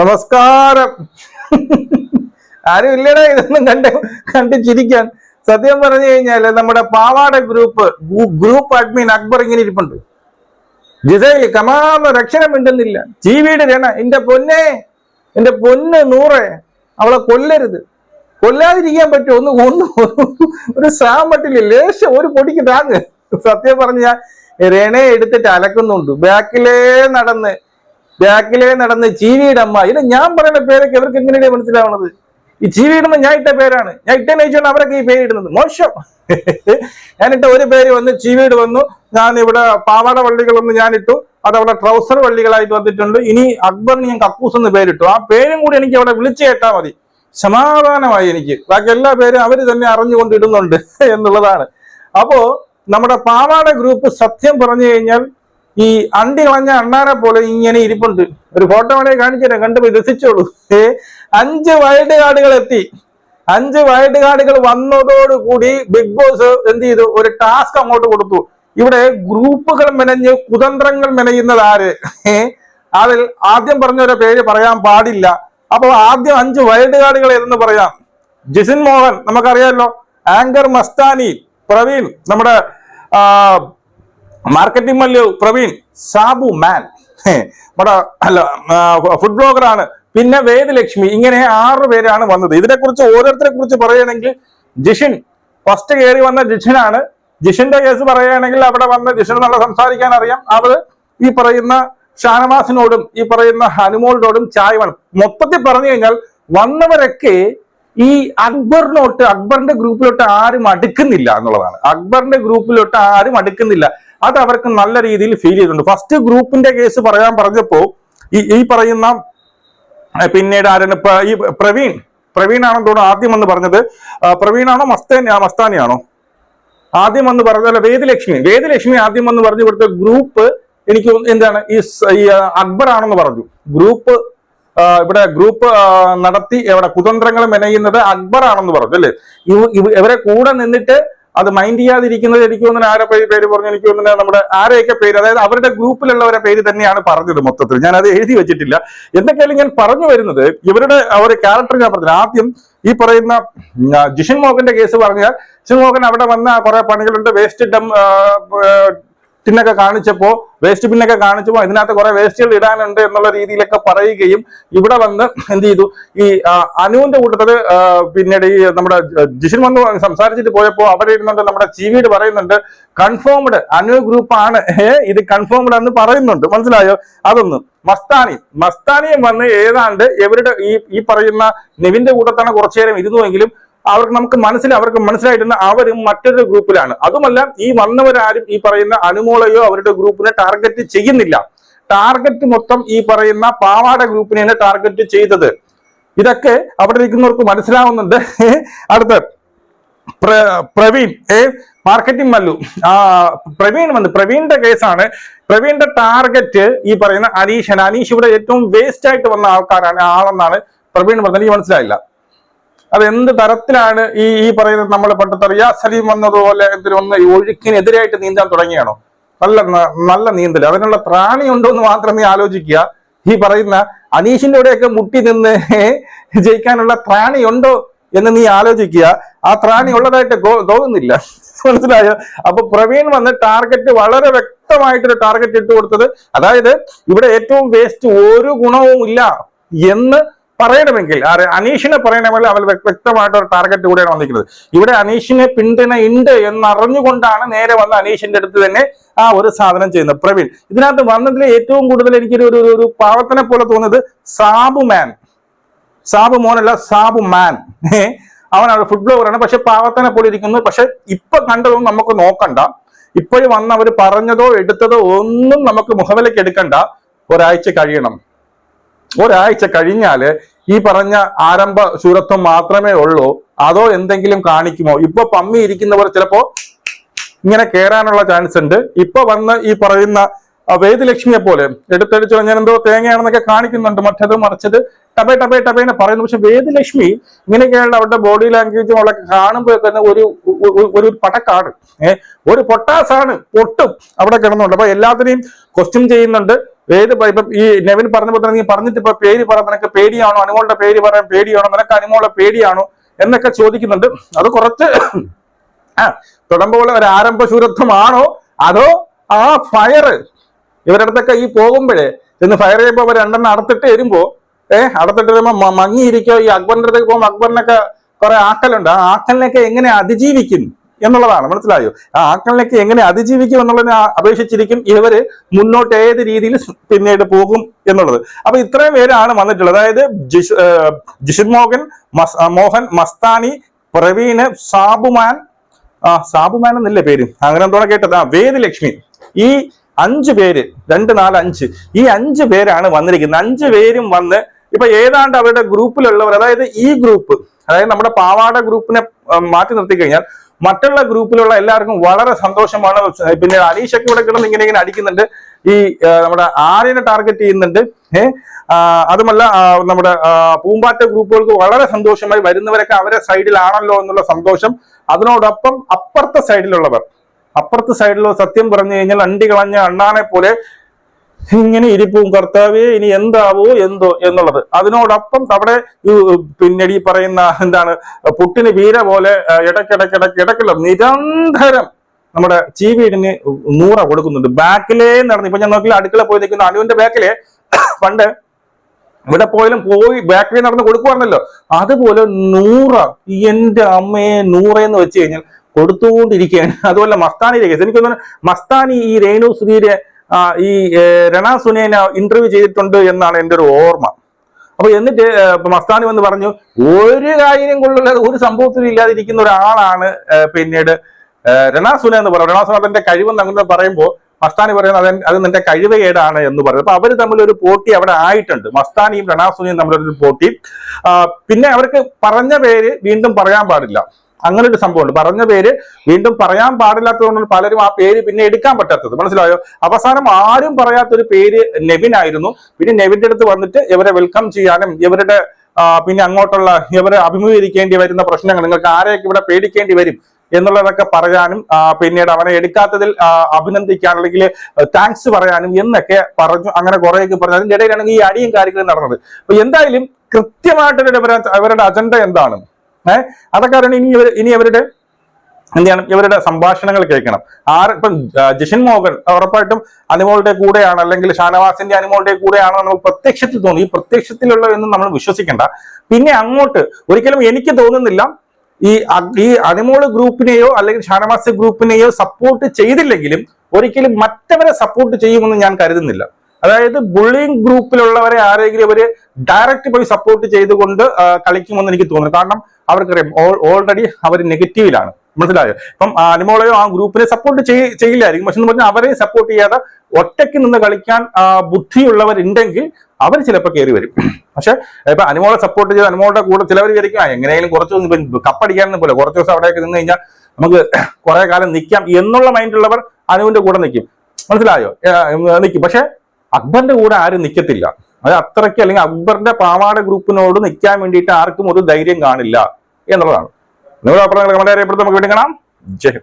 നമസ്കാരം. ആരും ഇല്ലടാ ഇതൊന്നും കണ്ട് കണ്ട് ചിരിക്കാൻ സത്യം പറഞ്ഞു കഴിഞ്ഞാൽ നമ്മുടെ പാവാട ഗ്രൂപ്പ് ഗ്രൂപ്പ് അഡ്മിൻ അക്ബർ ഇങ്ങനെ ഇരിപ്പുണ്ട്. ജിസൈൽ കമാന്ന് രക്ഷണ മിണ്ടുന്നില്ല ജീവിയുടെ രണ എന്റെ പൊന്നെ എന്റെ പൊന്ന് നൂറെ അവളെ കൊല്ലരുത്. കൊല്ലാതിരിക്കാൻ പറ്റുമോ? ഒന്ന് ഒന്ന് ഒരു സാമ്പട്ടില്ല ലേശം ഒരു പൊടിക്ക് താങ്ങ്. സത്യം പറഞ്ഞ രണയെ എടുത്തിട്ട് അലക്കുന്നുണ്ട്. ബാക്കിലേ നടന്ന് ബാക്കിലേ നടന്ന് ചീവിയുടെ അമ്മ. ഇത് ഞാൻ പറയുന്ന പേരൊക്കെ ഇവർക്ക് എങ്ങനെയാണ് മനസ്സിലാവണത് ഈ ചീവിയിടുമ്പോ ഞാൻ ഇട്ട പേരാണ്. ഞാൻ ഇട്ട നയിച്ചുകൊണ്ട് അവരൊക്കെ ഈ പേര് ഇടുന്നത് മോശം. ഞാനിട്ട ഒരു പേര് വന്ന് ചീവീട് വന്നു. ഞാൻ ഇവിടെ പാവാട വള്ളികളൊന്ന് ഞാൻ ഇട്ടു അത് ട്രൗസർ വള്ളികളായിട്ട് വന്നിട്ടുണ്ട്. ഇനി അക്ബറിന് ഞാൻ കക്കൂസ് എന്ന് പേരിട്ടു. ആ പേരും കൂടി എനിക്ക് അവിടെ വിളിച്ചു കേട്ടാൽ മതി. സമാധാനമായി എനിക്ക്. ബാക്കി എല്ലാ പേരും അവർ തന്നെ അറിഞ്ഞുകൊണ്ട് ഇടുന്നുണ്ട് എന്നുള്ളതാണ്. അപ്പോ നമ്മുടെ പാവാട ഗ്രൂപ്പ് സത്യം പറഞ്ഞു കഴിഞ്ഞാൽ ഈ അണ്ടി കളഞ്ഞ അണ്ണാരെ പോലെ ഇങ്ങനെ ഇരിപ്പുണ്ട്. ഒരു ഫോട്ടോ വേണേ കാണിച്ചുതരാം കണ്ടുപോയി രസിച്ചോളൂ. ഏ അഞ്ച് വൈൽഡ് കാർഡുകൾ എത്തി. അഞ്ച് വൈൽഡ് കാർഡുകൾ വന്നതോടുകൂടി ബിഗ് ബോസ് എന്ത് ചെയ്തു? ഒരു ടാസ്ക് അങ്ങോട്ട് കൊടുത്തു. ഇവിടെ ഗ്രൂപ്പുകൾ മെനഞ്ഞ് കുതന്ത്രങ്ങൾ മെനയുന്നത് ആര്? അതിൽ ആദ്യം പറഞ്ഞൊരു പേര് പറയാൻ പാടില്ല. അപ്പോൾ ആദ്യം അഞ്ച് വൈൽഡ് കാർഡുകൾ ഏതെന്ന് പറയാം. ജിസിൻ മോഹൻ നമുക്കറിയാമല്ലോ ആങ്കർ മസ്താനി പ്രവീൺ നമ്മുടെ മാർക്കറ്റിംഗ് മല്ല് പ്രവീൺ. സാബു മാൻ. നമ്മുടെ അല്ല ഫുഡ് ബ്ലോഗറാണ്. പിന്നെ വേദലക്ഷ്മി. ഇങ്ങനെ ആറ് പേരാണ് വന്നത്. ഇതിനെക്കുറിച്ച് ഓരോരുത്തരെ കുറിച്ച് പറയുകയാണെങ്കിൽ ജിഷിൻ ഫസ്റ്റ് കയറി വന്ന ജിഷിനാണ്. ജിഷിന്റെ കേസ് പറയുകയാണെങ്കിൽ അവിടെ വന്ന ജിഷൻ നല്ല സംസാരിക്കാൻ അറിയാം. അവർ ഈ പറയുന്ന ഷാനവാസിനോടും ഈ പറയുന്ന ഹനുമോളിനോടും ചായ വേണം മൊത്തത്തിൽ പറഞ്ഞു കഴിഞ്ഞാൽ വന്നവരൊക്കെ ഈ അക്ബറിനോട്ട് അക്ബറിന്റെ ഗ്രൂപ്പിലോട്ട് ആരും അടുക്കുന്നില്ല എന്നുള്ളതാണ്. അക്ബറിന്റെ ഗ്രൂപ്പിലോട്ട് ആരും അടുക്കുന്നില്ല. അത് അവർക്ക് നല്ല രീതിയിൽ ഫീൽ ചെയ്തിട്ടുണ്ട്. ഫസ്റ്റ് ഗ്രൂപ്പിന്റെ കേസ് പറയാൻ പറഞ്ഞപ്പോ ഈ ഈ പറയുന്ന പിന്നീട് ആരാണ്? ഈ പ്രവീൺ. ആണെന്ന് തോന്നുന്നു ആദ്യം എന്ന് പറഞ്ഞത്. പ്രവീണാണോ മസ്താനി മസ്താനിയാണോ? ആദ്യം എന്ന് പറഞ്ഞത് വേദലക്ഷ്മി. വേദലക്ഷ്മി ആദ്യം എന്ന് പറഞ്ഞു കൊടുത്ത ഗ്രൂപ്പ് എനിക്ക് എന്താണ്? ഈ അക്ബർ ആണെന്ന് പറഞ്ഞു. ഗ്രൂപ്പ് ഇവിടെ ഗ്രൂപ്പ് നടത്തി ഇവിടെ കുതന്ത്രങ്ങൾ മെനയുന്നത് അക്ബർ ആണെന്ന് പറഞ്ഞു അല്ലേ? ഇവ- ഇവ- ഇവരെ കൂടെ നിന്നിട്ട് അത് മൈൻഡ് ചെയ്യാതിരിക്കുന്നത് എനിക്ക് തോന്നുന്നു ആരെ പേര് പറഞ്ഞു എനിക്ക് തോന്നുന്നു നമ്മുടെ ആരെയൊക്കെ പേര് അതായത് അവരുടെ ഗ്രൂപ്പിലുള്ളവരെ പേര് തന്നെയാണ് പറഞ്ഞത് മൊത്തത്തിൽ. ഞാൻ അത് എഴുതി വെച്ചിട്ടില്ല. എന്തൊക്കെയാലും ഞാൻ പറഞ്ഞു വരുന്നത് ഇവരുടെ ഒരു ക്യാരക്ടർ ഞാൻ പറഞ്ഞത് ആദ്യം ഈ പറയുന്ന ജിഷൻ മോഹന്റെ കേസ് പറഞ്ഞാൽ ജിഷൻ മോഹൻ അവിടെ വന്ന കുറെ പണികളുണ്ട് വേസ്റ്റ് ഡം ടിന്നൊക്കെ കാണിച്ചപ്പോ വേസ്റ്റ് ബിന്നൊക്കെ കാണിച്ചപ്പോ ഇതിനകത്ത് കുറെ വേസ്റ്റുകൾ ഇടാനുണ്ട് എന്നുള്ള രീതിയിലൊക്കെ പറയുകയും ഇവിടെ വന്ന് എന്ത് ചെയ്തു? ഈ അനുവിന്റെ കൂട്ടത്തിൽ പിന്നീട് ഈ നമ്മുടെ ജിഷിൻ വന്ന് സംസാരിച്ചിട്ട് പോയപ്പോ അവിടെ ഇരുന്നുണ്ട് നമ്മുടെ ചീവീട് പറയുന്നുണ്ട് കൺഫേംഡ് അനു ഗ്രൂപ്പ് ആണ്. ഇത് കൺഫേംഡ് എന്ന് പറയുന്നുണ്ട്. മനസ്സിലായോ? അതൊന്ന്. മസ്താനി. മസ്താനിയും വന്ന് ഏതാണ്ട് ഇവരുടെ ഈ ഈ പറയുന്ന നിവിന്റെ കൂട്ടത്താണ് കുറച്ചു നേരം ഇരുന്നുവെങ്കിലും അവർക്ക് നമുക്ക് മനസ്സിൽ അവർക്ക് മനസ്സിലായിട്ടുണ്ട് അവരും മറ്റൊരു ഗ്രൂപ്പിലാണ്. അതുമല്ല ഈ വന്നവരാരും ഈ പറയുന്ന അനുമോളയോ അവരുടെ ഗ്രൂപ്പിനെ ടാർഗറ്റ് ചെയ്യുന്നില്ല. ടാർഗറ്റ് മൊത്തം ഈ പറയുന്ന പാവാട ഗ്രൂപ്പിനെയാണ് ടാർഗറ്റ് ചെയ്തത്. ഇതൊക്കെ അവിടെ ഇരിക്കുന്നവർക്ക് മനസ്സിലാവുന്നുണ്ട്. അടുത്ത പ്രവീൺ ഏ മാർക്കറ്റിംഗ് മല്ലു. ആ പ്രവീൺ വന്ന്. പ്രവീണിന്റെ കേസാണ് പ്രവീണിന്റെ ടാർഗറ്റ് ഈ പറയുന്ന അനീഷാണ്. അനീഷ് ഇവിടെ ഏറ്റവും വേസ്റ്റ് ആയിട്ട് വന്ന ആൾക്കാരാണ് ആളെന്നാണ് പ്രവീൺ പറഞ്ഞത്. എനിക്ക് മനസ്സിലായില്ല. അത് എന്ത് തരത്തിലാണ് ഈ ഈ പറയുന്നത് നമ്മൾ പണ്ടത്തെ സലീം വന്നതുപോലെ ഈ ഒഴുക്കിനെതിരായിട്ട് നീന്താൻ തുടങ്ങിയാണോ? നല്ല നല്ല നീന്തൽ അതിനുള്ള പ്രാണി ഉണ്ടോ എന്ന് മാത്രമേ ആലോചിക്കുക. ഈ പറയുന്ന അനീഷിന്റെ കൂടെയൊക്കെ മുട്ടി നിന്ന് ജയിക്കാനുള്ള പ്രാണി ഉണ്ടോ എന്ന് നീ ആലോചിക്കുക. ആ പ്രാണി ഉള്ളതായിട്ട് തോന്നുന്നില്ല. മനസ്സിലായോ? അപ്പൊ പ്രവീൺ വന്ന് ടാർഗറ്റ് വളരെ വ്യക്തമായിട്ടൊരു ടാർഗറ്റ് ഇട്ട് കൊടുത്തത്. അതായത് ഇവിടെ ഏറ്റവും വേസ്റ്റ് ഒരു ഗുണവും ഇല്ല എന്ന് പറയണമെങ്കിൽ അനീഷിനെ പറയണമെങ്കിൽ വ്യക്ത- വ്യക്തമായിട്ട് ഒരു ടാർഗറ്റ് കൂടെയാണ് വന്നിരിക്കുന്നത്. ഇവിടെ അനീഷിനെ പിന്തുണ ഉണ്ട് എന്നറിഞ്ഞുകൊണ്ടാണ് നേരെ വന്ന് അനീഷിന്റെ അടുത്ത് തന്നെ ആ ഒരു സാധനം ചെയ്യുന്നത്. പ്രവീൺ ഇതിനകത്ത് വന്നതിൽ ഏറ്റവും കൂടുതൽ എനിക്കൊരു ഒരു ഒരു- പാവത്തിനെ പോലെ തോന്നുന്നത് സാബു മാൻ. സാബു മോനല്ല സാബു മാൻ. അവനാണ് ഫുഡ് ബ്ലോഗറാണ് പക്ഷെ പാവത്തനെ പോലെ ഇരിക്കുന്നു. പക്ഷെ ഇപ്പൊ കണ്ടതൊന്നും നമുക്ക് നോക്കണ്ട. ഇപ്പോഴും വന്ന് അവർ പറഞ്ഞതോ എടുത്തതോ ഒന്നും നമുക്ക് മുഖവിലേക്ക് എടുക്കണ്ട. ഒരാഴ്ച കഴിയണം. ഒരാഴ്ച കഴിഞ്ഞാൽ ഈ പറഞ്ഞ ആരംഭ ശൂരത്വം മാത്രമേ ഉള്ളൂ. അതോ എന്തെങ്കിലും കാണിക്കുമോ? ഇപ്പൊ പമ്മി ഇരിക്കുന്നവർ ചിലപ്പോ ഇങ്ങനെ കയറാനുള്ള ചാൻസ് ഉണ്ട്. ഇപ്പൊ വന്ന് ഈ പറയുന്ന വേദലക്ഷ്മിയെ പോലെ എടുത്തടിച്ചു ഞാൻ എന്തോ തേങ്ങയാണെന്നൊക്കെ കാണിക്കുന്നുണ്ട്. മറ്റത് മറിച്ചത് ടബേ ടബേ എന്ന് പറയുന്നു. പക്ഷെ വേദലക്ഷ്മി ഇങ്ങനെയൊക്കെയുള്ള അവരുടെ ബോഡി ലാംഗ്വേജും അവളൊക്കെ കാണുമ്പോൾ തന്നെ ഒരു ഒരു പടക്കാട്. ഏഹ് ഒരു പൊട്ടാസാണ്. പൊട്ടും അവിടെ കിടന്നുണ്ട് അപ്പൊ എല്ലാത്തിനെയും ക്വസ്റ്റ്യൻ ചെയ്യുന്നുണ്ട്. ഏത് ഇപ്പൊ ഈ നെവിൻ പറഞ്ഞപ്പോൾ തന്നെ നീ പറഞ്ഞിട്ട് ഇപ്പൊ പേര് പറ നിനക്ക് പേടിയാണോ? അനുമോളുടെ പേര് പറയാൻ പേടിയാണോ? നിനക്ക് അനുമോളുടെ പേടിയാണോ? എന്നൊക്കെ ചോദിക്കുന്നുണ്ട്. അത് കുറച്ച് ആ തുടങ്ങുമ്പോൾ ഒരു ആരംഭ ശൂരത്വമാണോ? അതോ ആ ഫയർ ഇവരുടെ അടുത്തൊക്കെ ഈ പോകുമ്പോഴേ ഇന്ന് ഫയർ ചെയ്യുമ്പോൾ അവർ രണ്ടെണ്ണം അടത്തിട്ട് വരുമ്പോ ഏഹ് അടത്തിട്ട് വരുമ്പോ മങ്ങിയിരിക്കോ ഈ അക്ബറിന്റെ അടുത്തേക്ക് പോകുമ്പോൾ അക്ബറിനൊക്കെ കുറെ ആക്കലുണ്ട്. ആ ആക്കലിനൊക്കെ എങ്ങനെ അതിജീവിക്കും? എന്നുള്ളതാണ്. മനസ്സിലായോ? ആ ആക്കലിനൊക്കെ എങ്ങനെ അതിജീവിക്കും എന്നുള്ളതിനെ അപേക്ഷിച്ചിരിക്കും ഇവർ മുന്നോട്ട് ഏത് രീതിയിൽ പിന്നീട് പോകും എന്നുള്ളത്. അപ്പൊ ഇത്രയും പേരാണ് വന്നിട്ടുള്ളത്. അതായത് ജിഷ് മോഹൻ മോഹൻ മസ്താനി പ്രവീണ് സാബുമാൻ ആ സാബുമാൻ എന്നല്ലേ പേര്? അങ്ങനെ എന്തോ കേട്ടത്? ആ വേദലക്ഷ്മി. ഈ അഞ്ച് പേര് രണ്ട് നാല് അഞ്ച് ഈ അഞ്ച് പേരാണ് വന്നിരിക്കുന്നത്. അഞ്ച് പേരും വന്ന് ഇപ്പൊ ഏതാണ്ട് അവരുടെ ഗ്രൂപ്പിലുള്ളവർ അതായത് ഈ ഗ്രൂപ്പ് അതായത് നമ്മുടെ പാവാട ഗ്രൂപ്പിനെ മാറ്റി നിർത്തി കഴിഞ്ഞാൽ മറ്റുള്ള ഗ്രൂപ്പിലുള്ള എല്ലാവർക്കും വളരെ സന്തോഷമാണ്. പിന്നെ അനീഷൊക്കെ ഇവിടെ കിടന്ന് ഇങ്ങനെ ഇങ്ങനെ അടിക്കുന്നുണ്ട്. ഈ നമ്മുടെ ആര്യനെ ടാർഗറ്റ് ചെയ്യുന്നുണ്ട്. അതുമല്ല നമ്മുടെ പൂമ്പാറ്റ ഗ്രൂപ്പുകൾക്ക് വളരെ സന്തോഷമായി വരുന്നവരൊക്കെ അവരെ സൈഡിലാണല്ലോ എന്നുള്ള സന്തോഷം. അതിനോടൊപ്പം അപ്പുറത്തെ സൈഡിലുള്ളവർ. അപ്പുറത്തെ സൈഡിലുള്ള സത്യം പറഞ്ഞു കഴിഞ്ഞാൽ അണ്ടി കളഞ്ഞ അണ്ണാനെ പോലെ ഇങ്ങനെ ഇരിപ്പും കർത്താവേ ഇനി എന്താവോ എന്തോ എന്നുള്ളത്. അതിനോടൊപ്പം അവിടെ പിന്നടി പറയുന്ന എന്താണ് പുട്ടിന് വീര പോലെ ഇടക്കിടക്കിടക്ക് ഇടക്കില്ല നിരന്തരം നമ്മുടെ ചീവീടിന് നൂറ കൊടുക്കുന്നുണ്ട്. ബാക്കിലേ നടന്നു ഇപ്പൊ ഞാൻ നോക്കില്ല അടുക്കള പോയി നിൽക്കുന്ന. അനുവിന്റെ ബാക്കിലെ പണ്ട് ഇവിടെ പോയാലും പോയി ബാക്കിൽ നടന്ന് കൊടുക്കുവാണല്ലോ. അതുപോലെ നൂറ എന്റെ അമ്മയെ നൂറ എന്ന് വെച്ച് കഴിഞ്ഞാൽ കൊടുത്തുകൊണ്ടിരിക്കുകയാണ്. അതുപോലെ മസ്താനിയുടെ കേസ് എനിക്ക് തോന്നുന്നു മസ്താനി ഈ രേണു സുധീരെ ഈ രണ സുനേന ഇന്റർവ്യൂ ചെയ്തിട്ടുണ്ട് എന്നാണ് എന്റെ ഒരു ഓർമ്മ. അപ്പൊ എന്നിട്ട് മസ്താനി വന്ന് പറഞ്ഞു ഒരു കാര്യം കൊള്ളുള്ള ഒരു സംഭവത്തിൽ ഇല്ലാതിരിക്കുന്ന ഒരാളാണ് പിന്നീട് ഏർ, രണ സുന എന്ന് പറയുന്നത് രണാസുന അതിന്റെ തന്റെ കഴിവെന്ന് അങ്ങനെ പറയുമ്പോൾ മസ്താനി പറയുന്നത് അത് അത് നിന്റെ കഴിവേടാണ് എന്ന് പറയുന്നത് അപ്പൊ അവർ തമ്മിൽ ഒരു പോട്ടി അവിടെ ആയിട്ടുണ്ട്. മസ്താനിയും രണാസുനിയും തമ്മിലൊരു പോട്ടി. പിന്നെ അവർക്ക് പറഞ്ഞ പേര് വീണ്ടും പറയാൻ പാടില്ല. അങ്ങനെ ഒരു സംഭവമുണ്ട്. പറഞ്ഞ പേര് വീണ്ടും പറയാൻ പാടില്ലാത്തതുകൊണ്ട് പലരും ആ പേര് പിന്നെ എടുക്കാൻ പറ്റാത്തത്. മനസ്സിലായോ? അവസാനം ആരും പറയാത്തൊരു പേര് നെവിൻ ആയിരുന്നു. പിന്നെ നെവിന്റെ അടുത്ത് വന്നിട്ട് ഇവരെ വെൽക്കം ചെയ്യാനും ഇവരുടെ പിന്നെ അങ്ങോട്ടുള്ള ഇവരെ അഭിമുഖീകരിക്കേണ്ടി വരുന്ന പ്രശ്നങ്ങൾ നിങ്ങൾക്ക് ആരെയൊക്കെ ഇവിടെ പേടിക്കേണ്ടി വരും എന്നുള്ളതൊക്കെ പറയാനും പിന്നീട് അവനെ എടുക്കാത്തതിൽ അഭിനന്ദിക്കാൻ അല്ലെങ്കിൽ താങ്ക്സ് പറയാനും എന്നൊക്കെ പറഞ്ഞു അങ്ങനെ കുറേയൊക്കെ പറഞ്ഞു. അതിന്റെ ഇടയിലാണെങ്കിൽ ഈ അടിയും കാര്യങ്ങളും നടന്നത്. അപ്പൊ എന്തായാലും കൃത്യമായിട്ട് അവരുടെ അജണ്ട എന്താണ്? ഏഹ് അതൊക്കെ അറിയണം. ഇനി ഇവർ ഇനി അവരുടെ എന്ത് ചെയ്യണം ഇവരുടെ സംഭാഷണങ്ങൾ കേൾക്കണം. ആര് ഇപ്പം ജിഷിൻ മോഹൻ ഉറപ്പായിട്ടും അനുമോളുടെ കൂടെയാണ് അല്ലെങ്കിൽ ഷാനവാസിന്റെ അനുമോളുടെ കൂടെയാണോ നമുക്ക് പ്രത്യക്ഷത്തിൽ തോന്നി. ഈ പ്രത്യക്ഷത്തിലുള്ളതൊന്നും നമ്മൾ വിശ്വസിക്കേണ്ട. പിന്നെ അങ്ങോട്ട് ഒരിക്കലും എനിക്ക് തോന്നുന്നില്ല ഈ ഈ അനുമോൾ ഗ്രൂപ്പിനെയോ അല്ലെങ്കിൽ ഷാനവാസ് ഗ്രൂപ്പിനെയോ സപ്പോർട്ട് ചെയ്തില്ലെങ്കിലും ഒരിക്കലും മറ്റവരെ സപ്പോർട്ട് ചെയ്യുമെന്ന് ഞാൻ കരുതുന്നില്ല. അതായത് ബുള്ളിങ് ഗ്രൂപ്പിലുള്ളവരെ ആരെങ്കിലും അവർ ഡയറക്റ്റ് പോയി സപ്പോർട്ട് ചെയ്തുകൊണ്ട് കളിക്കുമെന്ന് എനിക്ക് തോന്നുന്നു. കാരണം അവർക്കറിയാം ഓൾറെഡി അവർ നെഗറ്റീവിലാണ് മനസ്സിലായോ? ഇപ്പം അനിമോളയോ ആ ഗ്രൂപ്പിനെ സപ്പോർട്ട് ചെയ്യില്ലായിരിക്കും. പക്ഷെ എന്ന് പറഞ്ഞാൽ അവരെ സപ്പോർട്ട് ചെയ്യാതെ ഒറ്റയ്ക്ക് നിന്ന് കളിക്കാൻ ബുദ്ധിയുള്ളവരുണ്ടെങ്കിൽ അവർ ചിലപ്പോൾ കയറി വരും. പക്ഷെ ഇപ്പൊ അനിമോളെ സപ്പോർട്ട് ചെയ്ത് അനിമോളുടെ കൂടെ ചിലവർ വിചാരിക്കും എങ്ങനെയെങ്കിലും കുറച്ച് ദിവസം ഇപ്പം കപ്പടിക്കാനൊന്നും പോലെ കുറച്ച് ദിവസം അവിടെയൊക്കെ നിന്ന് കഴിഞ്ഞാൽ നമുക്ക് കുറെ കാലം നിൽക്കാം എന്നുള്ള മൈൻഡുള്ളവർ അനുവിന്റെ കൂടെ നിൽക്കും. മനസ്സിലായോ? നിൽക്കും. പക്ഷെ അക്ബറിന്റെ കൂടെ ആരും നിൽക്കത്തില്ല അത് അത്രയ്ക്ക് അല്ലെങ്കിൽ അക്ബറിന്റെ പാവാട ഗ്രൂപ്പിനോട് നിൽക്കാൻ വേണ്ടിയിട്ട് ആർക്കും ഒരു ധൈര്യം കാണില്ല എന്നുള്ളതാണ്. നിങ്ങളുടെ അഭിപ്രായങ്ങൾ കമന്റ് അറിയപ്പെടുത്തി നമുക്ക് വീണ്ടും കാണാം. ജയ്